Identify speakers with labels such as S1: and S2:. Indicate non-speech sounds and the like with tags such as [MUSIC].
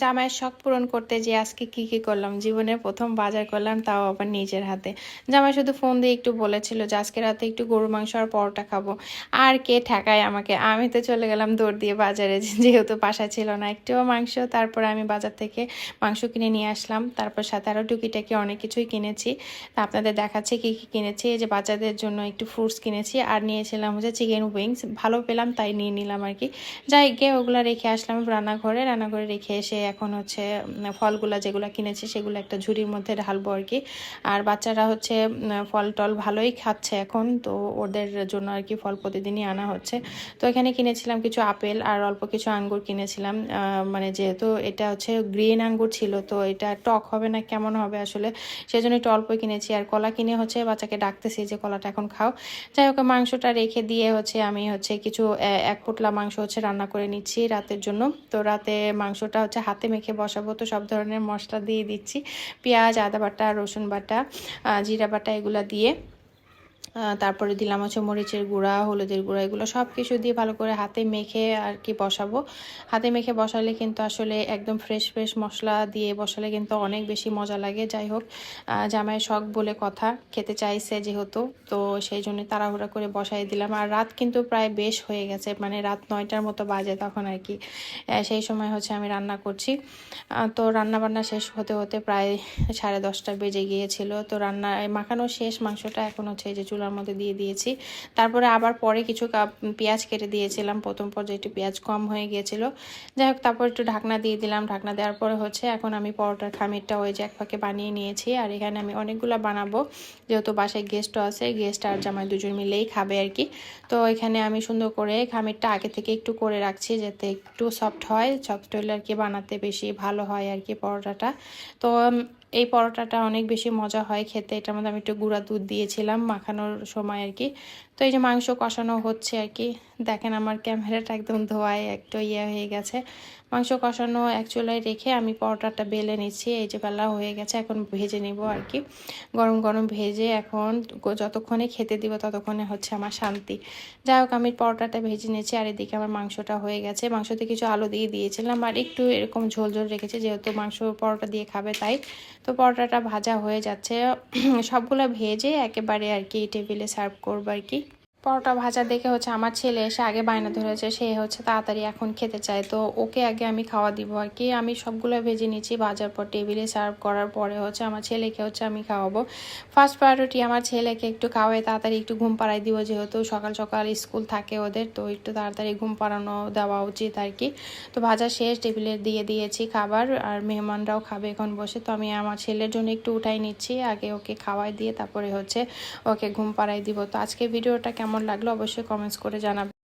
S1: জামাইয়ের শখ পূরণ করতে যে আজকে কি কি করলাম জীবনের প্রথম বাজার করলাম, তাও আবার নিজের হাতে। জামাই শুধু ফোন দিয়ে একটু বলেছিল যে আজকে রাতে একটু গরু মাংস আর পরোটা খাব। আর কে ঠেকায় আমাকে? আমি তো চলে গেলাম দৌড় দিয়ে বাজারে, যেহেতু বাসা ছিল না, একটুও মাংস। তারপরে আমি বাজার থেকে মাংস কিনে নিয়ে আসলাম। তারপর সাথে আরও টুকিটাকি অনেক কিছুই কিনেছি। তা আপনাদের দেখাচ্ছে কি কি কিনেছি যে বাচ্চাদের জন্য একটু ফ্রুটস কিনেছি। আর নিয়েছিলাম হচ্ছে চিকেন উইংস ভালো পেলাম, তাই নিয়ে নিলাম আর কি। যাই, গিয়ে ওগুলো রেখে আসলাম রান্নাঘরে। রান্নাঘরে রেখে এসে এখন হচ্ছে ফলগুলা যেগুলো কিনেছি সেগুলো একটা ঝুড়ির মধ্যে ঢালবো আর কি। আর বাচ্চারা হচ্ছে ফল টল ভালোই খাচ্ছে এখন, তো ওদের জন্য আর কি ফল প্রতিদিনই আনা হচ্ছে। তো এখানে কিনেছিলাম কিছু আপেল আর অল্প কিছু আঙ্গুর কিনেছিলাম। মানে যেহেতু এটা হচ্ছে গ্রিন আঙ্গুর ছিল, তো এটা টক হবে না, কেমন হবে আসলে, সেজন্য একটু অল্প কিনেছি। আর কলা কিনে হচ্ছে বাচ্চাকে ডাকতেছি যে, কলাটা এখন খাও। যাই হোক, মাংসটা রেখে দিয়ে হচ্ছে আমি হচ্ছে কিছু এক পোটলা মাংস হচ্ছে রান্না করে নিচ্ছি রাতের জন্য। তো রাতে মাংসটা হচ্ছে হাতে মেখে বসাবো। তো সব ধরনের মশলা দিয়ে দিচ্ছি। পেঁয়াজ, আদা বাটা, রসুন বাটা জিরা বাটা, এগুলো দিয়ে। তারপরে দিলাম হচ্ছে মরিচের গুঁড়া, হলুদের গুঁড়া, এগুলো সব কিছু দিয়ে ভালো করে হাতে মেখে আর কি বসাবো। হাতে মেখে বসালে কিন্তু আসলে একদম ফ্রেশ ফ্রেশ মশলা দিয়ে বসালে কিন্তু অনেক বেশি মজা লাগে। যাই হোক জামাই শখ বলে কথা, খেতে চাইছে যেহেতু, তো সেই জন্য তাড়াহুড়া করে বসাই দিলাম। আর রাত কিন্তু প্রায় বেশ হয়ে গেছে মানে রাত নয়টার মতো বাজে তখন আর কি। সেই সময় হচ্ছে আমি রান্না করছি। তো রান্না বান্না শেষ হতে হতে প্রায় সাড়ে দশটা বেজে গিয়েছিল। তো রান্না মাখানো শেষ, মাংসটা এখন হচ্ছে যে চুলার মধ্যে দিয়ে দিয়েছি। তারপরে আবার পরে কিছু কাপ পেঁয়াজ কেটে দিয়েছিলাম। প্রথম পর্যায়ে একটু পেঁয়াজ কম হয়ে গিয়েছিল যাই হোক, তারপর একটু ঢাকনা দিয়ে দিলাম। ঢাকনা দেওয়ার পরে হচ্ছে এখন আমি পরোটার খামিরটা ওই যে এক ফাঁকে বানিয়ে নিয়েছি। আর এখানে আমি অনেকগুলো বানাবো। যেহেতু বাসায় গেস্টও আছে গেস্ট আর জামাই দুজন মিলেই খাবে আর কি। তো এখানে আমি সুন্দর করে খামিরটা আগে থেকে একটু করে রাখছি যাতে একটু সফট হয়। সফট হলে আর কি বানাতে বেশি ভালো হয় আর কি পরোটাটা। তো এই পরোটাটা অনেক বেশি মজা হয় খেতে। এটার মধ্যে আমি একটু গুঁড়া দুধ দিয়েছিলাম মাখানোর সময় আর কি। তো এই যে মাংস কষানো হচ্ছে আর কি। দেখেন আমার ক্যামেরাটা একদম ধোয়ায়, একটু ইয়ে হয়ে গেছে। মাংস কষানো এক চুলায় রেখে আমি পরোটাটা বেলে নিচ্ছি। এই যে বেলা হয়ে গেছে, এখন ভেজে নিব আর কি। গরম গরম ভেজে এখন যতক্ষণে খেতে দিব ততক্ষণে হচ্ছে আমার শান্তি। যাই হোক, আমি পরোটাটা ভেজে নিয়েছি আর এদিকে আমার মাংসটা হয়ে গেছে। মাংসতে কিছু আলু দিয়ে দিয়েছিলাম আর একটু এরকম ঝোল ঝোল রেখেছি, যেহেতু মাংস পরোটা দিয়ে খাবে তাই। তো পরোটাটা ভাজা হয়ে যাচ্ছে। [CLEARS THROAT] সবগুলো ভেজে একেবারে আর কি টেবিলে সার্ভ করব আর কি। পরোটা ভাজা দেখে হচ্ছে আমার ছেলে এসে আগে বায়না ধরেছে, সে হচ্ছে তাড়াতাড়ি এখন খেতে চায়। তো ওকে আগে আমি খাওয়া দিব আর কি। আমি সবগুলো ভেজে নিচ্ছি ভাজার পর টেবিলে সার্ভ করার পরে হচ্ছে আমার ছেলেকে হচ্ছে আমি খাওয়াবো। ফার্স্ট প্রায়োরিটি আমার ছেলেকে একটু খাওয়াই, তাড়াতাড়ি একটু ঘুম পাড়াই দিব যেহেতু সকাল সকাল স্কুল থাকে ওদের, তো একটু তাড়াতাড়ি ঘুম পাড়ানো দেওয়া উচিত আর কি। তো ভাজা শেষ, টেবিলে দিয়ে দিয়েছি খাবার আর মেহমানরাও খাবে এখন বসে। তো আমি আমার ছেলের জন্য একটু উঠাই নিচ্ছি, আগে ওকে খাওয়াই দিয়ে তারপরে হচ্ছে ওকে ঘুম পাড়াই দিব। তো আজকে ভিডিওটা কেমন লাগল অবশ্যই কমেন্টস করে জানাবেন